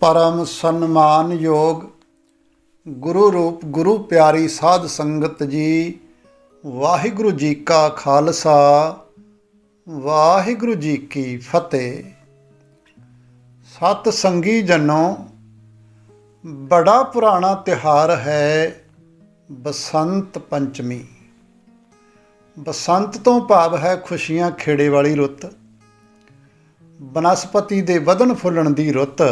ਪਰਮ ਸਨਮਾਨ ਯੋਗ ਗੁਰੂ ਰੂਪ, ਗੁਰੂ ਪਿਆਰੀ ਸਾਧ ਸੰਗਤ ਜੀ, ਵਾਹਿਗੁਰੂ ਜੀ ਕਾ ਖਾਲਸਾ, ਵਾਹਿਗੁਰੂ ਜੀ ਕੀ ਫਤਿਹ। ਸਤ ਸੰਗੀ ਜਨੋ, ਬੜਾ ਪੁਰਾਣਾ ਤਿਹਾਰ ਹੈ ਬਸੰਤ ਪੰਚਮੀ। ਬਸੰਤ ਤੋਂ ਭਾਵ ਹੈ ਖੁਸ਼ੀਆਂ ਖੇੜੇ ਵਾਲੀ ਰੁੱਤ। ਬਨਸਪਤੀ ਦੇ ਵਧਣ ਫੁੱਲਣ ਦੀ ਰੁੱਤ।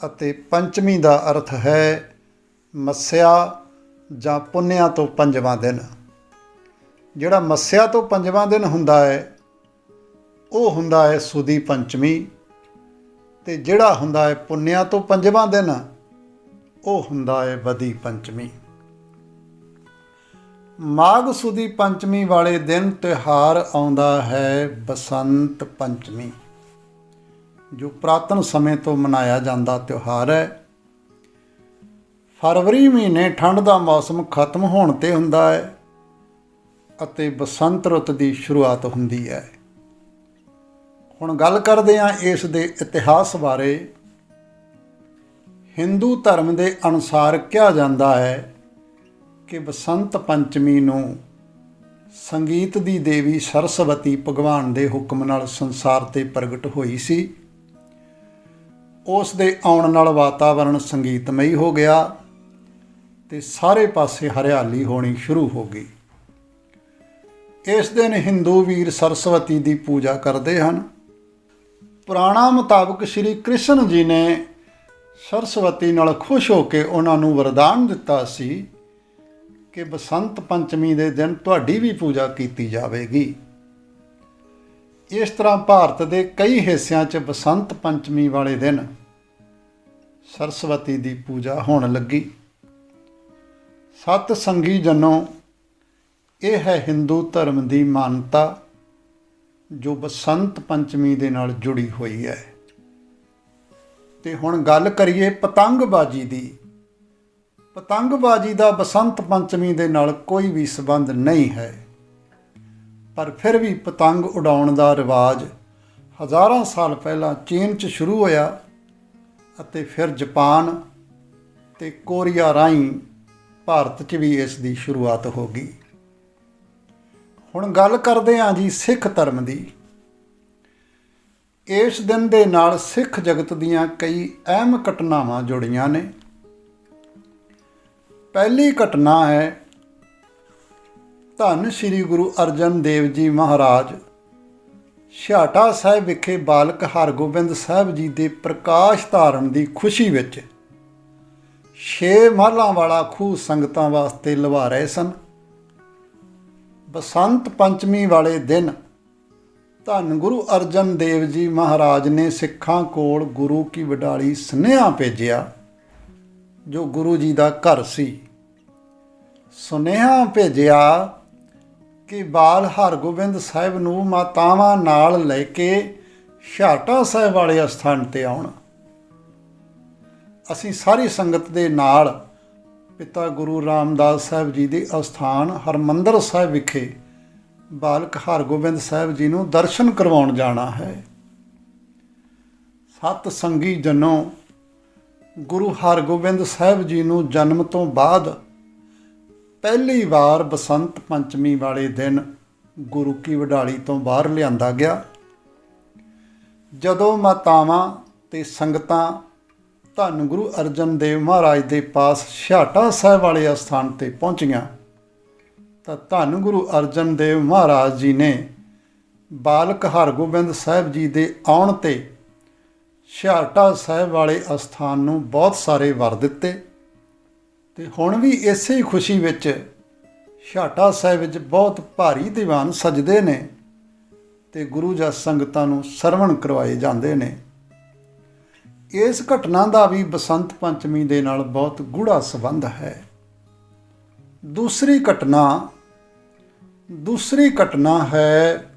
ਅਤੇ ਪੰਚਮੀ ਦਾ ਅਰਥ ਹੈ ਮੱਸਿਆ ਜਾਂ ਪੁੰਨਿਆ ਤੋਂ ਪੰਜਵਾਂ ਦਿਨ। ਜਿਹੜਾ ਮੱਸਿਆ ਤੋਂ ਪੰਜਵਾਂ ਦਿਨ ਹੁੰਦਾ ਹੈ, ਉਹ ਹੁੰਦਾ ਹੈ ਸੁਦੀ ਪੰਚਮੀ ਤੇ ਜਿਹੜਾ ਹੁੰਦਾ ਹੈ ਪੁੰਨਿਆ ਤੋਂ ਪੰਜਵਾਂ ਦਿਨ, ਉਹ ਹੁੰਦਾ ਹੈ ਬਦੀ ਪੰਚਮੀ। ਮਾਘ ਸੁਦੀ ਪੰਚਮੀ ਵਾਲੇ ਦਿਨ ਤਿਉਹਾਰ ਆਉਂਦਾ ਹੈ ਬਸੰਤ ਪੰਚਮੀ। ਜੋ ਪ੍ਰਾਤਨ ਸਮੇਂ ਤੋਂ ਮਨਾਇਆ ਜਾਂਦਾ ਤਿਉਹਾਰ ਹੈ। ਫਰਵਰੀ ਮਹੀਨੇ ਠੰਡ ਦਾ ਮੌਸਮ ਖਤਮ ਹੋਣ ਤੇ ਹੁੰਦਾ ਹੈ ਅਤੇ ਬਸੰਤ ਰੁੱਤ ਦੀ ਸ਼ੁਰੂਆਤ ਹੁੰਦੀ ਹੈ। ਹੁਣ ਗੱਲ ਕਰਦੇ ਹਾਂ ਇਸ ਦੇ ਇਤਿਹਾਸ ਬਾਰੇ। ਹਿੰਦੂ ਧਰਮ ਦੇ ਅਨੁਸਾਰ ਕਿਹਾ ਜਾਂਦਾ ਹੈ ਕਿ ਬਸੰਤ ਪੰਚਮੀ ਨੂੰ ਸੰਗੀਤ ਦੀ ਦੇਵੀ ਸਰਸਵਤੀ ਭਗਵਾਨ ਦੇ ਹੁਕਮ ਨਾਲ ਸੰਸਾਰ ਤੇ ਪ੍ਰਗਟ ਹੋਈ ਸੀ। ਉਸ ਦੇ ਆਉਣ ਨਾਲ ਵਾਤਾਵਰਣ ਸੰਗੀਤਮਈ ਹੋ ਗਿਆ ਤੇ ਸਾਰੇ ਪਾਸੇ ਹਰਿਆਲੀ ਹੋਣੀ ਸ਼ੁਰੂ ਹੋ ਗਈ। ਇਸ ਦਿਨ ਹਿੰਦੂ ਵੀਰ ਸਰਸਵਤੀ ਦੀ ਪੂਜਾ ਕਰਦੇ ਹਨ। ਪੁਰਾਣਾ ਮੁਤਾਬਕ ਸ੍ਰੀ ਕ੍ਰਿਸ਼ਨ ਜੀ ਨੇ ਸਰਸਵਤੀ ਨਾਲ ਖੁਸ਼ ਹੋ ਕੇ ਉਹਨਾਂ ਨੂੰ ਵਰਦਾਨ ਦਿੱਤਾ ਸੀ ਕਿ ਬਸੰਤ ਪੰਚਮੀ ਦੇ ਦਿਨ ਤੁਹਾਡੀ ਵੀ ਪੂਜਾ ਕੀਤੀ ਜਾਵੇਗੀ। ਇਸ ਤਰ੍ਹਾਂ ਭਾਰਤ ਦੇ ਕਈ ਹਿੱਸਿਆਂ 'ਚ ਬਸੰਤ ਪੰਚਮੀ ਵਾਲੇ ਦਿਨ ਸਰਸਵਤੀ ਦੀ ਪੂਜਾ ਹੋਣ ਲੱਗੀ। ਸਤ ਸੰਗੀ ਜਨੋ, ਇਹ ਹੈ ਹਿੰਦੂ ਧਰਮ ਦੀ ਮਾਨਤਾ ਜੋ ਬਸੰਤ ਪੰਚਮੀ ਦੇ ਨਾਲ ਜੁੜੀ ਹੋਈ ਹੈ। ਤੇ ਹੁਣ ਗੱਲ ਕਰੀਏ ਪਤੰਗਬਾਜ਼ੀ ਦੀ। ਪਤੰਗਬਾਜ਼ੀ ਦਾ ਬਸੰਤ ਪੰਚਮੀ ਦੇ ਨਾਲ ਕੋਈ ਵੀ ਸਬੰਧ ਨਹੀਂ ਹੈ। ਪਰ ਫਿਰ ਵੀ ਪਤੰਗ ਉਡਾਉਣ ਦਾ ਰਿਵਾਜ ਹਜ਼ਾਰਾਂ ਸਾਲ ਪਹਿਲਾਂ ਚੀਨ 'ਚ ਸ਼ੁਰੂ ਹੋਇਆ ਅਤੇ ਫਿਰ ਜਾਪਾਨ ਤੇ ਕੋਰੀਆ ਰਾਹੀਂ ਭਾਰਤ 'ਚ ਵੀ ਇਸ ਦੀ ਸ਼ੁਰੂਆਤ ਹੋ ਗਈ। ਹੁਣ ਗੱਲ ਕਰਦੇ ਹਾਂ ਜੀ ਸਿੱਖ ਧਰਮ ਦੀ। ਇਸ ਦਿਨ ਦੇ ਨਾਲ ਸਿੱਖ ਜਗਤ ਦੀਆਂ ਕਈ ਅਹਿਮ ਘਟਨਾਵਾਂ ਜੁੜੀਆਂ ਨੇ। ਪਹਿਲੀ ਘਟਨਾ ਹੈ ਧੰਨ ਸ੍ਰੀ ਗੁਰੂ ਅਰਜਨ ਦੇਵ ਜੀ ਮਹਾਰਾਜ। ਛਾਟਾ ਸਾਹਿਬ ਵਿਖੇ ਬਾਲਕ ਹਰਗੋਬਿੰਦ ਸਾਹਿਬ ਜੀ ਦੇ ਪ੍ਰਕਾਸ਼ ਧਾਰਨ ਦੀ ਖੁਸ਼ੀ ਵਿੱਚ ਛੇ ਮਹਲਾਂ ਵਾਲਾ ਖੂਹ ਸੰਗਤਾਂ ਵਾਸਤੇ ਲਵਾ ਰਹੇ ਸਨ। ਬਸੰਤ ਪੰਚਮੀ ਵਾਲੇ ਦਿਨ ਧੰਨ ਗੁਰੂ ਅਰਜਨ ਦੇਵ ਜੀ ਮਹਾਰਾਜ ਨੇ ਸਿੱਖਾਂ ਕੋਲ ਗੁਰੂ ਕੀ ਵਡਾਲੀ ਸੁਨੇਹਾ ਭੇਜਿਆ, ਜੋ ਗੁਰੂ ਜੀ ਦਾ ਘਰ ਸੀ। ਸੁਨੇਹਾ ਭੇਜਿਆ ਕਿ ਬਾਲ ਹਰਗੋਬਿੰਦ ਸਾਹਿਬ ਨੂੰ ਮਾਤਾਵਾਂ ਨਾਲ ਲੈ ਕੇ ਛਾਟਾ ਸਾਹਿਬ ਵਾਲੇ ਅਸਥਾਨ ਤੇ ਆਉਣ। ਅਸੀਂ ਸਾਰੀ ਸੰਗਤ ਦੇ ਨਾਲ ਪਿਤਾ ਗੁਰੂ ਰਾਮਦਾਸ ਸਾਹਿਬ ਜੀ ਦੇ ਅਸਥਾਨ ਹਰਮੰਦਰ ਸਾਹਿਬ ਵਿਖੇ ਬਾਲਕ ਹਰਗੋਬਿੰਦ ਸਾਹਿਬ ਜੀ ਨੂੰ ਦਰਸ਼ਨ ਕਰਵਾਉਣ ਜਾਣਾ ਹੈ। ਸਤ ਸੰਗੀ ਜਨੋ ਗੁਰੂ ਹਰਗੋਬਿੰਦ ਸਾਹਿਬ ਜੀ ਨੂੰ ਜਨਮ ਤੋਂ ਬਾਅਦ ਪਹਿਲੀ ਵਾਰ ਬਸੰਤ ਪੰਚਮੀ ਵਾਲੇ ਦਿਨ ਗੁਰੂ ਕੀ ਵਡਾਲੀ ਤੋਂ ਬਾਹਰ ਲਿਆਂਦਾ ਗਿਆ। ਜਦੋਂ ਮਾਤਾਵਾਂ ਤੇ ਸੰਗਤਾਂ ਧੰਨ ਗੁਰੂ ਅਰਜਨ ਦੇਵ ਮਹਾਰਾਜ ਦੇ ਪਾਸ ਛਾਟਾ ਸਾਹਿਬ ਵਾਲੇ ਅਸਥਾਨ ਤੇ ਪਹੁੰਚੀਆਂ, ਤਾਂ ਧੰਨ ਗੁਰੂ ਅਰਜਨ ਦੇਵ ਮਹਾਰਾਜ ਜੀ ਨੇ ਬਾਲਕ ਹਰਗੋਬਿੰਦ ਸਾਹਿਬ ਜੀ ਦੇ ਆਉਣ ਤੇ ਛਾਟਾ ਸਾਹਿਬ ਵਾਲੇ ਅਸਥਾਨ ਨੂੰ ਬਹੁਤ ਸਾਰੇ ਵਰ ਦਿੱਤੇ। ਤੇ ਹੁਣ ਵੀ ਇਸੇ ਹੀ ਖੁਸ਼ੀ ਵਿੱਚ ਛਾਟਾ ਸਾਹਿਬ ਵਿੱਚ ਬਹੁਤ ਭਾਰੀ ਦੀਵਾਨ ਸਜਦੇ ਨੇ ਤੇ ਗੁਰੂ ਜੀ ਸੰਗਤਾਂ ਨੂੰ ਸਰਵਣ ਕਰਵਾਏ ਜਾਂਦੇ ਨੇ। ਇਸ ਘਟਨਾ ਦਾ ਵੀ ਬਸੰਤ ਪੰਚਮੀ ਦੇ ਨਾਲ ਬਹੁਤ ਗੂੜਾ ਸੰਬੰਧ ਹੈ। ਦੂਸਰੀ ਘਟਨਾ ਦੂਸਰੀ ਘਟਨਾ ਹੈ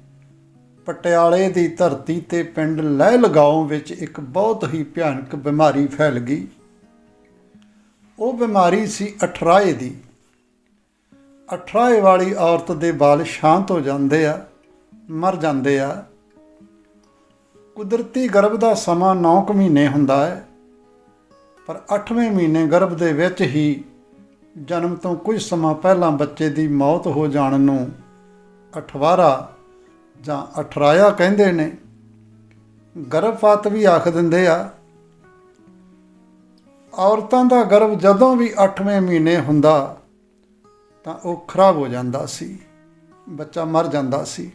ਪਟਿਆਲੇ ਦੀ ਧਰਤੀ ਤੇ ਪਿੰਡ ਲਹਿ ਲਗਾਉਂ ਵਿੱਚ ਇੱਕ ਬਹੁਤ ਹੀ ਭਿਆਨਕ ਬਿਮਾਰੀ ਫੈਲ ਗਈ। ਉਹ ਬਿਮਾਰੀ ਸੀ ਅਠਰਾਏ ਦੀ। ਅਠਰਾਏ ਵਾਲੀ ਔਰਤ ਦੇ ਵਾਲ ਸ਼ਾਂਤ ਹੋ ਜਾਂਦੇ ਆ, ਮਰ ਜਾਂਦੇ ਆ। ਕੁਦਰਤੀ ਗਰਭ ਦਾ ਸਮਾਂ 9 ਕੁ ਮਹੀਨੇ ਹੁੰਦਾ ਹੈ, ਪਰ 8ਵੇਂ ਮਹੀਨੇ ਗਰਭ ਦੇ ਵਿੱਚ ਹੀ ਜਨਮ ਤੋਂ ਕੁਝ ਸਮਾਂ ਪਹਿਲਾਂ ਬੱਚੇ ਦੀ ਮੌਤ ਹੋ ਜਾਣ ਨੂੰ ਅਠਵਾਰਾ ਜਾਂ ਅਠਰਾਇਆ ਕਹਿੰਦੇ ਨੇ। ਗਰਭਪਾਤ ਵੀ ਆਖ ਦਿੰਦੇ ਆ ਔਰਤਾਂ ਦਾ ਗਰਭ ਜਦੋਂ ਵੀ 8ਵੇਂ ਮਹੀਨੇ ਹੁੰਦਾ, ਤਾਂ ਉਹ ਖਰਾਬ ਹੋ ਜਾਂਦਾ ਸੀ। ਬੱਚਾ ਮਰ ਜਾਂਦਾ ਸੀ।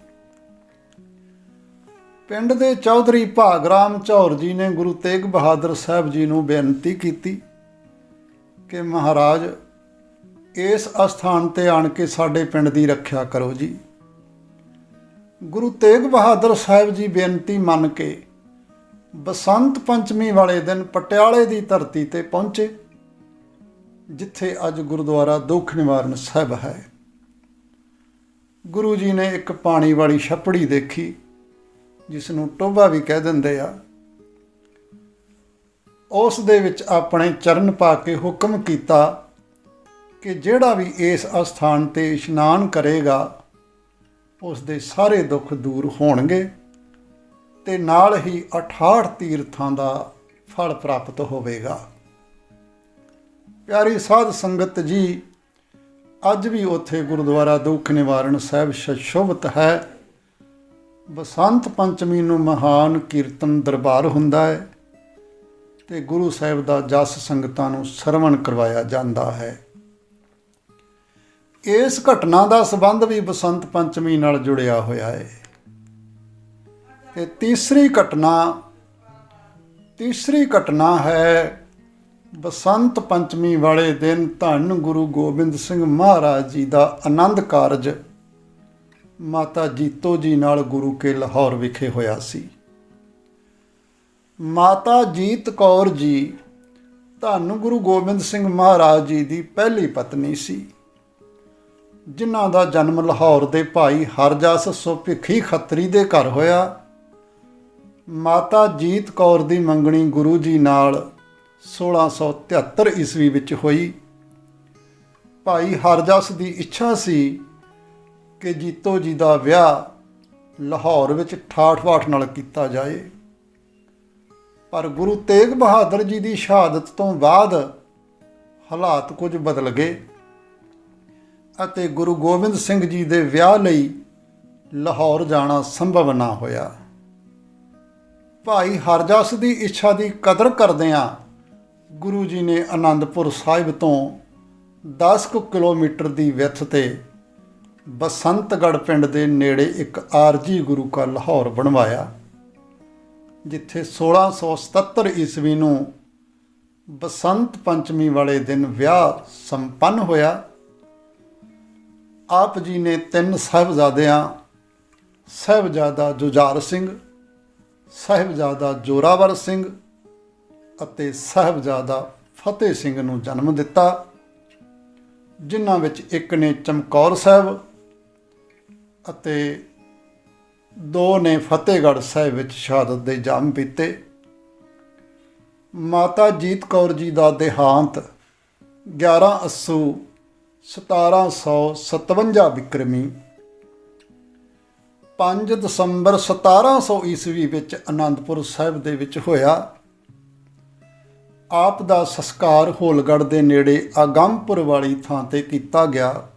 ਪਿੰਡ ਦੇ ਚੌਧਰੀ ਭਾਗਰਾਮ ਚੌਰ ਜੀ ਨੇ ਗੁਰੂ ਤੇਗ ਬਹਾਦਰ ਸਾਹਿਬ ਜੀ ਨੂੰ ਬੇਨਤੀ ਕੀਤੀ ਕਿ ਮਹਾਰਾਜ, ਇਸ ਅਸਥਾਨ ਤੇ ਆਣ ਕੇ ਸਾਡੇ ਪਿੰਡ ਦੀ ਰੱਖਿਆ ਕਰੋ ਜੀ। ਗੁਰੂ ਤੇਗ ਬਹਾਦਰ ਸਾਹਿਬ ਜੀ ਬੇਨਤੀ ਮੰਨ ਕੇ ਬਸੰਤ ਪੰਚਮੀ ਵਾਲੇ ਦਿਨ ਪਟਿਆਲੇ ਦੀ ਧਰਤੀ ਤੇ ਪਹੁੰਚੇ, ਜਿੱਥੇ ਅੱਜ ਗੁਰਦੁਆਰਾ ਦੁੱਖ ਨਿਵਾਰਨ ਸਾਹਿਬ ਹੈ। ਗੁਰੂ ਜੀ ਨੇ ਇੱਕ ਪਾਣੀ ਵਾਲੀ ਛੱਪੜੀ ਦੇਖੀ ਜਿਸ ਨੂੰ ਟੋਭਾ ਵੀ ਕਹਿ ਦਿੰਦੇ ਆ। ਉਸ ਦੇ ਵਿੱਚ ਆਪਣੇ ਚਰਨ ਪਾ ਕੇ ਹੁਕਮ ਕੀਤਾ ਕਿ ਜਿਹੜਾ ਵੀ ਇਸ ਅਸਥਾਨ ਤੇ ਇਸ਼ਨਾਨ ਕਰੇਗਾ, ਉਸ ਦੇ ਸਾਰੇ ਦੁੱਖ ਦੂਰ ਹੋਣਗੇ। ਤੇ ਨਾਲ ਹੀ 68 ਤੀਰਥਾਂ ਦਾ ਫਲ ਪ੍ਰਾਪਤ ਹੋਵੇਗਾ। ਪਿਆਰੀ ਸਾਧ ਸੰਗਤ ਜੀ, ਅੱਜ ਵੀ ਉੱਥੇ ਗੁਰਦੁਆਰਾ ਦੁੱਖ ਨਿਵਾਰਨ ਸਾਹਿਬ ਸ਼ਸ਼ੋਭਤ ਹੈ। ਬਸੰਤ ਪੰਚਮੀ ਨੂੰ ਮਹਾਨ ਕੀਰਤਨ ਦਰਬਾਰ ਹੁੰਦਾ ਹੈ ਤੇ ਗੁਰੂ ਸਾਹਿਬ ਦਾ ਜਸ ਸੰਗਤਾਂ ਨੂੰ ਸਰਵਣ ਕਰਵਾਇਆ ਜਾਂਦਾ ਹੈ। ਇਸ ਘਟਨਾ ਦਾ ਸੰਬੰਧ ਵੀ ਬਸੰਤ ਪੰਚਮੀ ਨਾਲ ਜੁੜਿਆ ਹੋਇਆ ਹੈ। ਤੇ ਤੀਸਰੀ ਘਟਨਾ ਤੀਸਰੀ ਘਟਨਾ ਹੈ ਬਸੰਤ ਪੰਚਮੀ ਵਾਲੇ ਦਿਨ ਧੰਨ ਗੁਰੂ ਗੋਬਿੰਦ ਸਿੰਘ ਮਹਾਰਾਜ ਜੀ ਦਾ ਆਨੰਦ ਕਾਰਜ ਮਾਤਾ ਜੀਤੋ ਜੀ ਨਾਲ ਗੁਰੂ ਕੇ ਲਾਹੌਰ ਵਿਖੇ ਹੋਇਆ ਸੀ। ਮਾਤਾ ਜੀਤ ਕੌਰ ਜੀ ਧੰਨ ਗੁਰੂ ਗੋਬਿੰਦ ਸਿੰਘ ਮਹਾਰਾਜ ਜੀ ਦੀ ਪਹਿਲੀ ਪਤਨੀ ਸੀ। ਜਿਨ੍ਹਾਂ ਦਾ ਜਨਮ ਲਾਹੌਰ ਦੇ ਭਾਈ ਹਰਜਸ ਸੁਭਿੱਖੀ ਖੱਤਰੀ ਦੇ ਘਰ ਹੋਇਆ। ਮਾਤਾ ਜੀਤ ਕੌਰ ਦੀ ਮੰਗਣੀ ਗੁਰੂ ਜੀ ਨਾਲ 1673 ਈਸਵੀ ਵਿੱਚ ਹੋਈ। ਭਾਈ ਹਰਜਸ ਦੀ ਇੱਛਾ ਸੀ ਕਿ ਜੀਤੋ ਜੀ ਦਾ ਵਿਆਹ ਲਾਹੌਰ ਵਿੱਚ ਠਾਠ-ਬਾਠ ਨਾਲ ਕੀਤਾ ਜਾਏ। ਪਰ ਗੁਰੂ ਤੇਗ ਬਹਾਦਰ ਜੀ ਦੀ ਸ਼ਹਾਦਤ ਤੋਂ ਬਾਅਦ ਹਾਲਾਤ ਕੁਝ ਬਦਲ ਗਏ ਅਤੇ ਗੁਰੂ ਗੋਬਿੰਦ ਸਿੰਘ ਜੀ ਦੇ ਵਿਆਹ ਲਈ ਲਾਹੌਰ ਜਾਣਾ ਸੰਭਵ ਨਾ ਹੋਇਆ। ਭਾਈ ਹਰਜਸ ਦੀ ਇੱਛਾ ਦੀ ਕਦਰ ਕਰਦਿਆਂ ਗੁਰੂ ਜੀ ਨੇ ਆਨੰਦਪੁਰ ਸਾਹਿਬ ਤੋਂ 10 ਕੁ ਕਿਲੋਮੀਟਰ ਦੀ ਵਿੱਥ ਤੇ ਬਸੰਤਗੜ ਪਿੰਡ ਦੇ ਨੇੜੇ ਇੱਕ ਆਰਜੀ ਗੁਰੂ ਕਾ ਲਾਹੌਰ ਬਣਵਾਇਆ, ਜਿੱਥੇ 1677 ਈਸਵੀ ਨੂੰ ਬਸੰਤ ਪੰਚਮੀ ਵਾਲੇ ਦਿਨ ਵਿਆਹ ਸੰਪੰਨ ਹੋਇਆ। ਆਪ ਜੀ ਨੇ ਤਿੰਨ ਸਾਹਿਬਜ਼ਾਦਿਆਂ, ਸਾਹਿਬਜ਼ਾਦਾ ਜੁਝਾਰ ਸਿੰਘ ਸਾਹਿਬਜ਼ਾਦਾ ਜੋਰਾਵਰ ਸਿੰਘ ਅਤੇ ਸਾਹਿਬਜ਼ਾਦਾ ਫਤਿਹ ਸਿੰਘ ਨੂੰ ਜਨਮ ਦਿੱਤਾ, ਜਿਨ੍ਹਾਂ ਵਿੱਚ ਇੱਕ ਨੇ ਚਮਕੌਰ ਸਾਹਿਬ ਅਤੇ ਦੋ ਨੇ ਫਤਿਹਗੜ੍ਹ ਸਾਹਿਬ ਵਿੱਚ ਸ਼ਹਾਦਤ ਦੇ ਜਾਮ ਪੀਤੇ। ਮਾਤਾ ਜੀਤ ਕੌਰ ਜੀ ਦਾ ਦੇਹਾਂਤ 11 ਅਸੂ 1757 ਵਿਕਰਮੀ 5 ਦਸੰਬਰ 1700 ਈਸਵੀ ਵਿੱਚ ਆਨੰਦਪੁਰ ਸਾਹਿਬ ਦੇ ਵਿੱਚ ਹੋਇਆ। ਆਪ ਦਾ ਸੰਸਕਾਰ ਹੋਲਗੜ੍ਹ ਦੇ ਨੇੜੇ ਆਗੰਮਪੁਰ ਵਾਲੀ ਥਾਂ ਤੇ ਕੀਤਾ ਗਿਆ।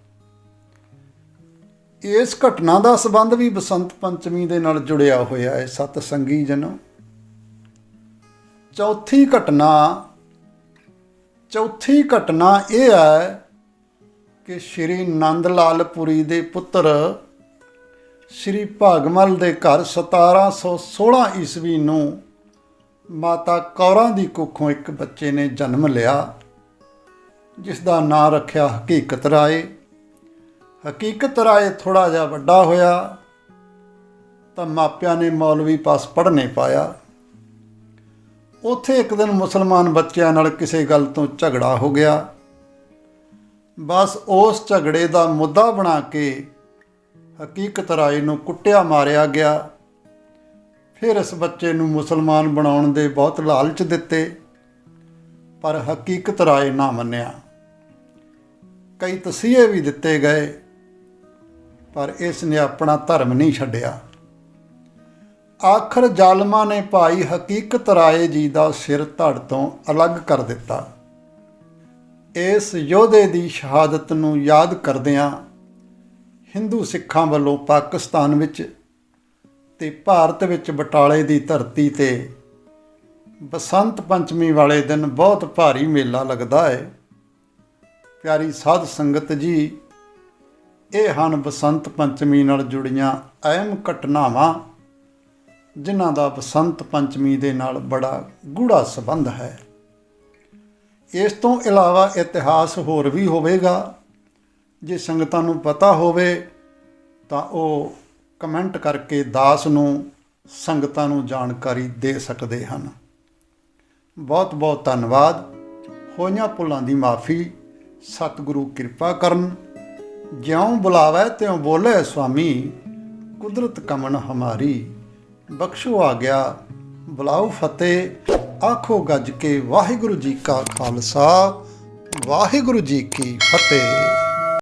ਇਸ ਘਟਨਾ ਦਾ ਸਬੰਧ ਵੀ ਬਸੰਤ ਪੰਚਮੀ ਦੇ ਨਾਲ ਜੁੜਿਆ ਹੋਇਆ ਹੈ ਸਤ ਸੰਗੀ ਜਨੋ। ਚੌਥੀ ਘਟਨਾ ਚੌਥੀ ਘਟਨਾ ਇਹ ਹੈ ਕਿ ਸ਼੍ਰੀ ਨੰਦ ਲਾਲ ਪੁਰੀ ਦੇ ਪੁੱਤਰ ਸ਼੍ਰੀ ਭਾਗਮਲ ਦੇ ਘਰ 1716 ਈਸਵੀ ਨੂੰ ਮਾਤਾ ਕੌਰਾਂ ਦੀ ਕੁੱਖੋਂ ਇੱਕ ਬੱਚੇ ਨੇ ਜਨਮ ਲਿਆ, ਜਿਸ ਦਾ ਨਾਂ ਰੱਖਿਆ ਹਕੀਕਤ ਰਾਏ। ਹਕੀਕਤ ਰਾਏ ਥੋੜਾ ਜਿਹਾ ਵੱਡਾ ਹੋਇਆ, ਤਾਂ ਮਾਪਿਆਂ ਨੇ ਮੌਲਵੀ ਪਾਸ ਪੜ੍ਹਨੇ ਪਾਇਆ। ਉੱਥੇ ਇੱਕ ਦਿਨ ਮੁਸਲਮਾਨ ਬੱਚਿਆਂ ਨਾਲ ਕਿਸੇ ਗੱਲ ਤੋਂ ਝਗੜਾ ਹੋ ਗਿਆ। ਬਸ ਉਸ ਝਗੜੇ ਦਾ ਮੁੱਦਾ ਬਣਾ ਕੇ ਹਕੀਕਤ ਰਾਏ ਨੂੰ ਕੁੱਟਿਆ ਮਾਰਿਆ ਗਿਆ। ਫਿਰ ਇਸ ਬੱਚੇ ਨੂੰ ਮੁਸਲਮਾਨ ਬਣਾਉਣ ਦੇ ਬਹੁਤ ਲਾਲਚ ਦਿੱਤੇ, ਪਰ ਹਕੀਕਤ ਰਾਏ ਨਾ ਮੰਨਿਆ। ਕਈ ਤਸੀਹੇ ਵੀ ਦਿੱਤੇ ਗਏ, ਪਰ ਇਸ ਨੇ ਆਪਣਾ ਧਰਮ ਨਹੀਂ ਛੱਡਿਆ। ਆਖਰ ਜ਼ਾਲਮਾਂ ਨੇ ਭਾਈ ਹਕੀਕਤ ਰਾਏ ਜੀ ਦਾ ਸਿਰ ਧੜ ਤੋਂ ਅਲੱਗ ਕਰ ਦਿੱਤਾ। ਇਸ ਯੋਧੇ ਦੀ ਸ਼ਹਾਦਤ ਨੂੰ ਯਾਦ ਕਰਦਿਆਂ ਹਿੰਦੂ ਸਿੱਖਾਂ ਵੱਲੋਂ ਪਾਕਿਸਤਾਨ ਵਿੱਚ ਤੇ ਭਾਰਤ ਵਿੱਚ ਬਟਾਲੇ ਦੀ ਧਰਤੀ ਤੇ ਬਸੰਤ ਪੰਚਮੀ ਵਾਲੇ ਦਿਨ ਬਹੁਤ ਭਾਰੀ ਮੇਲਾ ਲੱਗਦਾ ਹੈ। ਪਿਆਰੀ ਸਾਧ ਸੰਗਤ ਜੀ, ਇਹ ਹਨ ਬਸੰਤ ਪੰਚਮੀ ਨਾਲ ਜੁੜੀਆਂ ਅਹਿਮ ਘਟਨਾਵਾਂ, ਜਿਨ੍ਹਾਂ ਦਾ ਬਸੰਤ ਪੰਚਮੀ ਦੇ ਨਾਲ ਬੜਾ ਗੂੜਾ ਸੰਬੰਧ ਹੈ। ਇਸ ਤੋਂ ਇਲਾਵਾ ਇਤਿਹਾਸ ਹੋਰ ਵੀ ਹੋਵੇਗਾ। ਜੇ ਸੰਗਤਾਂ ਨੂੰ ਪਤਾ ਹੋਵੇ, ਤਾਂ ਉਹ ਕਮੈਂਟ ਕਰਕੇ ਦਾਸ ਨੂੰ, ਸੰਗਤਾਂ ਨੂੰ ਜਾਣਕਾਰੀ ਦੇ ਸਕਦੇ ਹਨ। ਬਹੁਤ ਬਹੁਤ ਧੰਨਵਾਦ। ਹੋਈਆਂ ਭੁੱਲਾਂ ਦੀ ਮਾਫੀ, ਸਤਿਗੁਰੂ ਕਿਰਪਾ ਕਰਨ। ਜਿਉਂ ਬੁਲਾਵੇ, ਤਿਉਂ ਬੋਲੇ, ਸੁਆਮੀ, ਕੁਦਰਤ ਕਮਨ ਹਮਾਰੀ। ਬਖਸ਼ੋ ਆ ਗਿਆ, ਬੁਲਾਓ ਫਤਿਹ, ਆਖੋ ਗੱਜ ਕੇ ਵਾਹਿਗੁਰੂ ਜੀ ਕਾ ਖਾਲਸਾ, ਵਾਹਿਗੁਰੂ ਜੀ ਕੀ ਫਤਿਹ।